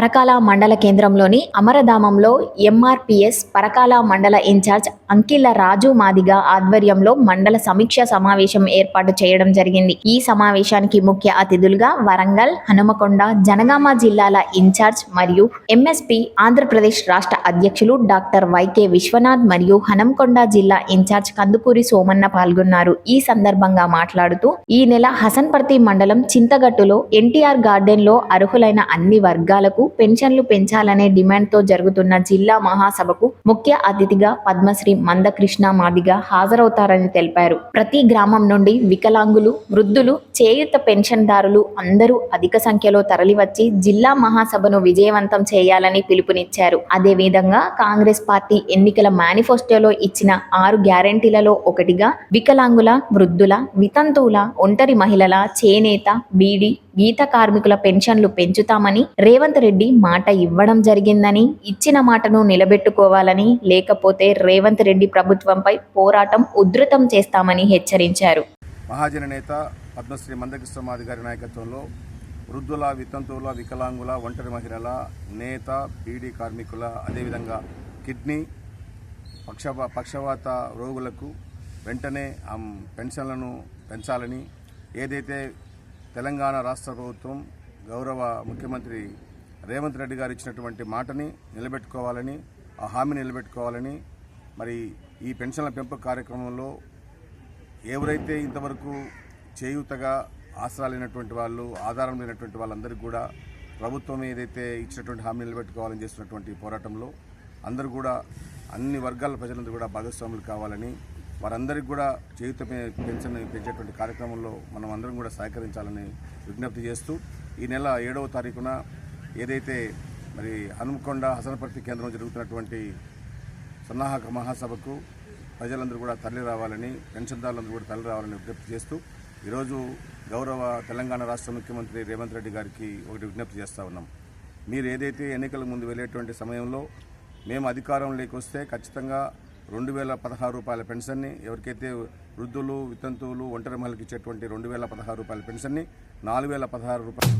పరకాల మండల కేంద్రంలోని అమరధామంలో ఎంఆర్పిఎస్ పరకాల మండల ఇన్ఛార్జ్ అంకిల్ల రాజు మాదిగ ఆధ్వర్యంలో మండల సమీక్ష సమావేశం ఏర్పాటు చేయడం జరిగింది. ఈ సమావేశానికి ముఖ్య అతిథులుగా వరంగల్ హనుమకొండ జనగామ జిల్లాల ఇన్ఛార్జ్ మరియు ఎంఎస్పి ఆంధ్రప్రదేశ్ రాష్ట్ర అధ్యక్షులు డాక్టర్ వైకే విశ్వనాథ్ మరియు హనంకొండ జిల్లా ఇన్ఛార్జ్ కందుకూరి సోమన్న పాల్గొన్నారు. ఈ సందర్భంగా మాట్లాడుతూ ఈ నెల హసన్పర్తి మండలం చింతగట్టులో ఎన్టీఆర్ గార్డెన్లో అర్హులైన అన్ని వర్గాలకు పెన్షన్లు పెంచాలనే డిమాండ్తో జరుగుతున్న జిల్లా మహాసభకు ముఖ్య అతిథిగా పద్మశ్రీ మందకృష్ణ మాదిగ హాజరవుతారని తెలిపారు. ప్రతి గ్రామం నుండి వికలాంగులు వృద్ధులు చేయుత పెన్షన్దారులు అందరూ అధిక సంఖ్యలో తరలివచ్చి జిల్లా మహాసభను విజయవంతం చేయాలని పిలుపునిచ్చారు. అదేవిధంగా కాంగ్రెస్ పార్టీ ఎన్నికల మేనిఫెస్టోలో ఇచ్చిన ఆరు గ్యారంటీలలో ఒకటిగా వికలాంగుల వృద్ధుల వితంతువుల ఒంటరి మహిళల చేనేత బీడీ గీత కార్మికుల పెన్షన్లు పెంచుతామని రేవంత్ రెడ్డి మాట ఇవ్వడం జరిగిందని ఇచ్చిన మాటను నిలబెట్టుకోవాలని లేకపోతే రేవంత్ రెడ్డి ప్రభుత్వంపై పోరాటం ఉధృతం చేస్తామని హెచ్చరించారు. మహాజన నేత పద్మశ్రీ మందకృష్ణమాది గారి నాయకత్వంలో వృద్ధుల వితంతువుల వికలాంగుల ఒంటరి మహిళల నేత బీడీ కార్మికుల అదేవిధంగా కిడ్నీ పక్షప పక్షవాత రోగులకు వెంటనే పెన్షన్లను పెంచాలని ఏదైతే తెలంగాణ రాష్ట్ర ప్రభుత్వం గౌరవ ముఖ్యమంత్రి రేవంత్ రెడ్డి గారు ఇచ్చినటువంటి మాటని నిలబెట్టుకోవాలని ఆ హామీని నిలబెట్టుకోవాలని మరి ఈ పెన్షన్ల పెంపు కార్యక్రమంలో ఎవరైతే ఇంతవరకు చేయూతగా ఆసరాలైనటువంటి వాళ్ళు ఆధారం లేనటువంటి వాళ్ళందరికీ కూడా ప్రభుత్వం ఏదైతే ఇచ్చినటువంటి హామీ నిలబెట్టుకోవాలని చేస్తున్నటువంటి పోరాటంలో అందరూ కూడా అన్ని వర్గాల ప్రజలందరూ కూడా భాగస్వాములు కావాలని వారందరికీ కూడా చేయూత పెన్షన్ పెంచేటువంటి కార్యక్రమంలో మనం అందరం కూడా సహకరించాలని విజ్ఞప్తి చేస్తూ ఈ నెల ఏడవ తారీఖున ఏదైతే మరి హనుమకొండ హసనపర్తి కేంద్రంలో జరుగుతున్నటువంటి సన్నాహక మహాసభకు ప్రజలందరూ కూడా తరలి రావాలని పెన్షన్దారులందరూ కూడా తరలి రావాలని విజ్ఞప్తి చేస్తూ ఈరోజు గౌరవ తెలంగాణ రాష్ట్ర ముఖ్యమంత్రి రేవంత్ రెడ్డి గారికి ఒకటి విజ్ఞప్తి చేస్తూ ఉన్నాం. మీరు ఏదైతే ఎన్నికల ముందు వెళ్ళేటువంటి సమయంలో మేము అధికారంలోకి వస్తే ఖచ్చితంగా రెండు వేల పదహారు రూపాయల పెన్షన్ని ఎవరికైతే వృద్ధులు వితంతువులు ఒంటరి మహిళలకు ఇచ్చేటువంటి రెండు వేల పదహారు రూపాయల పెన్షన్ని నాలుగు వేల పదహారు రూపాయలు